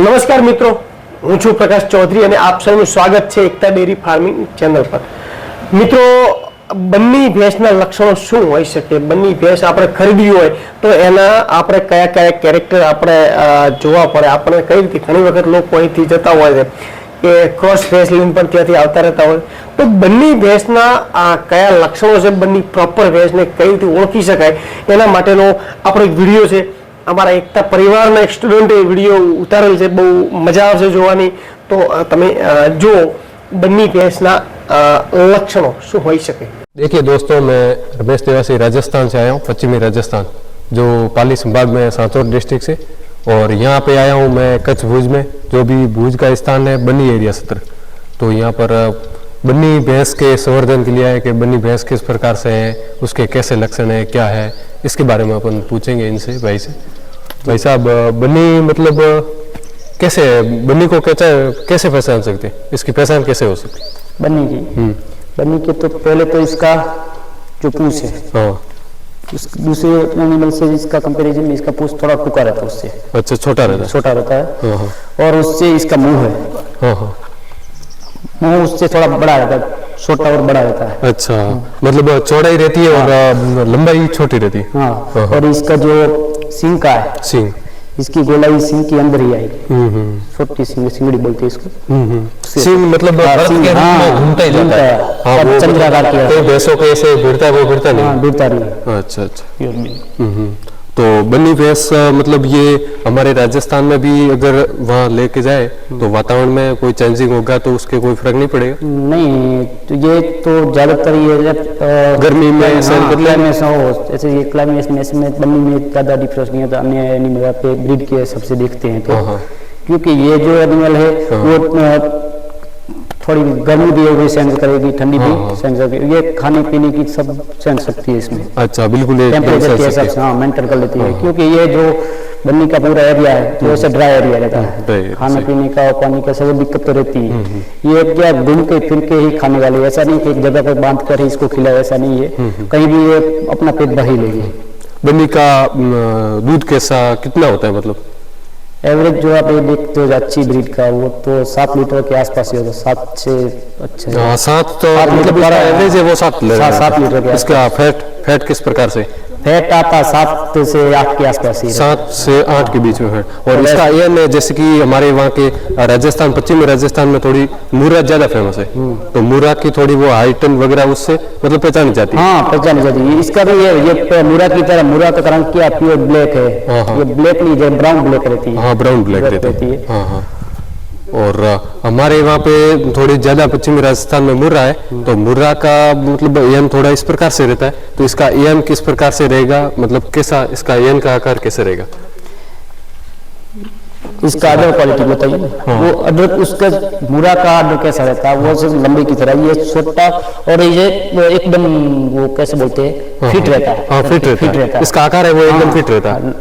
નમસ્કાર મિત્રો, હું છું પ્રકાશ ચૌધરી અને આપ સૌનું સ્વાગત છે એકતા ડેરી ફાર્મિંગ ચેનલ પર. મિત્રો બંને ભેંસના લક્ષણો શું હોઈ શકે? બંને ભેંસ આપણે ખરીદવી હોય તો એના આપણે કયા કયા કેરેક્ટર આપણે જોવા પડે? આપણે કઈ રીતે ઘણી વખત લોકો અહીંથી જતા હોય છે કે ક્રોસ ભેંસ લઈને પણ ત્યાંથી આવતા રહેતા હોય. તો બંને ભેંસના આ કયા લક્ષણો છે? બંને પ્રોપર ભેંસને કઈ રીતે ઓળખી શકાય? એના માટેનો આપણો વીડિયો છે. અમારા એકતા પરિવારના એક સ્ટુડન્ટે વિડીયો ઉતારેલ છે બહુ મજા આવશે જોવાની તો અ, તમે અ, જુઓ બંને ભેંસના અ, લક્ષણો શું હોઈ શકે देखिए दोस्तों मैं रमेश तिवारी राजस्थान से आया हूँ पश्चिमी राजस्थान जो पाली संभाग में सांचौर डिस्ट्रिक्ट से और यहाँ पे आया हूँ मैं कच्छ भुज में जो भी भुज का स्थान है बन्नी एरिया सत्र तो यहाँ पर अ, बन्नी भैंस के संवर्धन के लिए आए कि बन्नी भैंस किस प्रकार से है उसके कैसे लक्षण है क्या है इसके बारे में अपन पूछेंगे इनसे भाई से। भाई साहब बन्नी मतलब कैसे? बन्नी को कैसे कैसे पहचान सकते हैं? इसकी पहचान कैसे हो सकती? है बन्नी की बन्नी के तो पहले तो इसका जो पूछ है हाँ। उस दूसरे एनिमल से इसका कंपैरिजन में इसका पूछ थोड़ा टुका रहता है उससे। अच्छा छोटा रहता है। छोटा रहता है। हाँ हाँ। और उससे इसका मुँह है। हाँ हाँ। मुँह उससे थोड़ा बड़ा रहता है। छोटा और बड़ा रहता है। अच्छा मतलब चौड़ाई रहती है और लंबाई छोटी रहती है। हाँ हाँ। और इसका जो सिंह का है सिंह इसकी गोलाई सिंह के अंदर ही आएगी। हम्म हम्म। छोटी सिंह सिंगड़ी बोलते हैं इसको। हम्म, हम्म। सिंह मतलब हाँ, हाँ, घूमता ही जाता है। है। हाँ चंद्राकार मतलब के भैंसों के ऐसे भिड़ता है वो भिड़ता नहीं। हाँ नहीं है। अच्छा अच्छा। तो बन्नी भैंस मतलब ये हमारे राजस्थान में भी अगर वहाँ लेके जाए तो वातावरण में कोई चेंजिंग होगा तो उसके कोई फ़र्क नहीं पड़ेगा नहीं तो ये तो ज़्यादातर ये जब गर्मी में हाँ, सहन कर ले? क्लाइमेट से जैसे ये क्लाइमेट में बन्नी में ज़्यादा डिफरेंस नहीं होता अन्य एनिमल पे ब्रीड के हिसाब से देखते हैं तो हाँ, हाँ। क्योंकि ये जो एनिमल है वो थोड़ी गर्मी भी होगी सहन करेगी ठंडी हाँ, हाँ। भी सहन करेगी ये खाने पीने की सब सहन सकती है इसमें। अच्छा बिल्कुल टेम्परेचर के हिसाब से हाँ मेंटेन कर लेती है क्योंकि ये जो बन्नी का पूरा एरिया है तो ऐसे ड्राई एरिया रहता है खाने पीने का और पानी का सब दिक्कत तो रहती है। ये क्या घूम के फिर के ही खाने वाली है। ऐसा नहीं कि एक जगह पर बाँध कर ही इसको खिलाए ऐसा नहीं है। कहीं भी ये अपना पेट भर ही लेगी है बन्नी का दूध कैसा कितना होता है मतलब? एवरेज जो आप ये देखते हो अच्छी ब्रीड का वो तो सात लीटर के आसपास ही होगा सात से अच्छा हाँ सात तो मतलब एवरेज है वो सात लीटर सात लीटर के। इसका फैट फैट किस प्रकार से? फैट आता सात से आठ के आसपास ही सात से आठ के बीच में है। और इसका एम है जैसे कि हमारे वहाँ के राजस्थान पश्चिमी राजस्थान में थोड़ी मुर्रा ज़्यादा फ़ेमस है। तो मुर्रा की थोड़ी वो हाइट वगैरह उससे मतलब पहचानी जाती है। हाँ पहचानी जाती है। इसका भी ये ये मुरा की तरह मुरा का रंग क्या? प्योर ब्लैक हाँ, है हाँ। ये ब्लैक नहीं ब्राउन ब्लैक रहती है। हाँ ब्राउन ब्लैक रहती। हाँ हाँ। और हमारे वहाँ पे थोड़ी ज़्यादा पश्चिमी राजस्थान में मुर्रा है तो मुर्रा का मतलब एम थोड़ा इस प्रकार से रहता है। तो इसका एम किस प्रकार से रहेगा मतलब कैसा इसका एन का आकार कैसे रहेगा? इसका अदर क्वालिटी बताइए। हाँ। वो अदर उसका मुरा का अदर कैसा रहता है वो सिर्फ़ लंबी की तरह ये छोटा और ये एकदम वो कैसे बोलते हैं फिट रहता है। हाँ फिट रहता, फिट है। रहता है। इसका आकार है वो एकदम हाँ, फिट रहता है।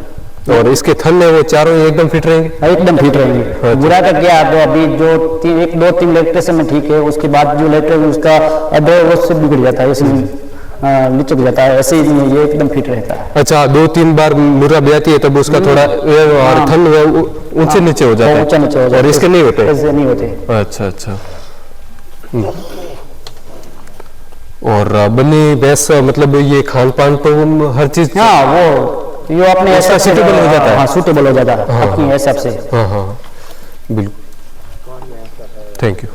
और इसके थन है वो चारों एकदम फिट रहेंगे। हाँ, एकदम फिट रहेंगे। अच्छा। मुरा का क्या तो अभी जो तीन एक दो तीन लेक्टेशन में ठीक है उसके बाद जो लेक्टर उसका बिगड़ जाता है इसमें लिचक जाता है ऐसे ही ये एकदम फिट रहता है। अच्छा दो तीन बार है तब उसका थोड़ा और थन ऊँचे नीचे हो जाता है। ऊँचा नीचे हो जाता और है इसके नहीं होते? ऐसे नहीं होते। अच्छा अच्छा। हम्म। और बन्नी भैंस मतलब ये खान पान तो हर चीज़ हाँ वो ये अपने उसका हिसाब से suitable हो जाता है। हाँ सूटेबल हो जाता है हाँ, अपने हिसाब से हाँ हाँ हाँ। बिल्कुल थैंक यू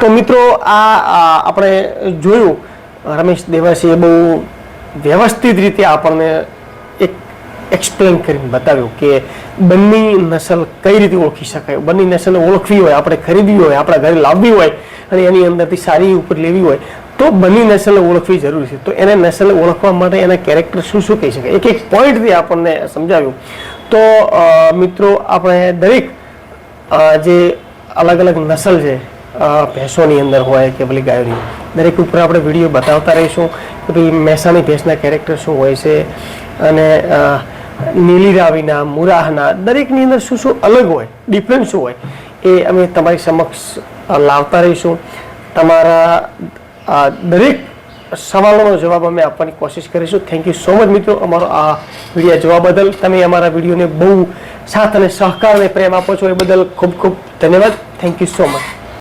તો મિત્રો આ આ આપણે જોયું રમેશ દેવાસીએ બહુ વ્યવસ્થિત રીતે આપણને એક એક્સપ્લેન કરીને બતાવ્યું કે બંને નસલ કઈ રીતે ઓળખી શકાય બંને નસલને ઓળખવી હોય આપણે ખરીદવી હોય આપણા ઘરે લાવવી હોય અને એની અંદરથી સારી ઉપર લેવી હોય તો બંને નેશનલ ઓળખવી જરૂરી છે. તો એને નેશનલ ઓળખવા માટે એના કેરેક્ટર શું શું કહી શકાય? એક એક પોઈન્ટથી આપણને સમજાવ્યું. તો મિત્રો, આપણે દરેક જે અલગ અલગ નસલ છે ભેંસોની અંદર હોય કે ભલે ગાયોની, દરેક ઉપર આપણે વીડિયો બતાવતા રહીશું. કે ભાઈ મહેસાણી ભેંસના કેરેક્ટર શું હોય છે અને નીલી રાવીના, મુરાહના, દરેકની અંદર શું શું અલગ હોય ડિફરન્સ શું હોય, એ અમે તમારી સમક્ષ લાવતા રહીશું. તમારા દરેક સવાલોનો જવાબ અમે આપવાની કોશિશ કરીશું. થેન્ક યુ સો મચ મિત્રો. અમારો આ વીડિયો જોવા બદલ તમે અમારા વિડીયોને બહુ સાથ અને સહકાર અને પ્રેમ આપો છો એ બદલ ખૂબ ખૂબ ધન્યવાદ. Thank you so much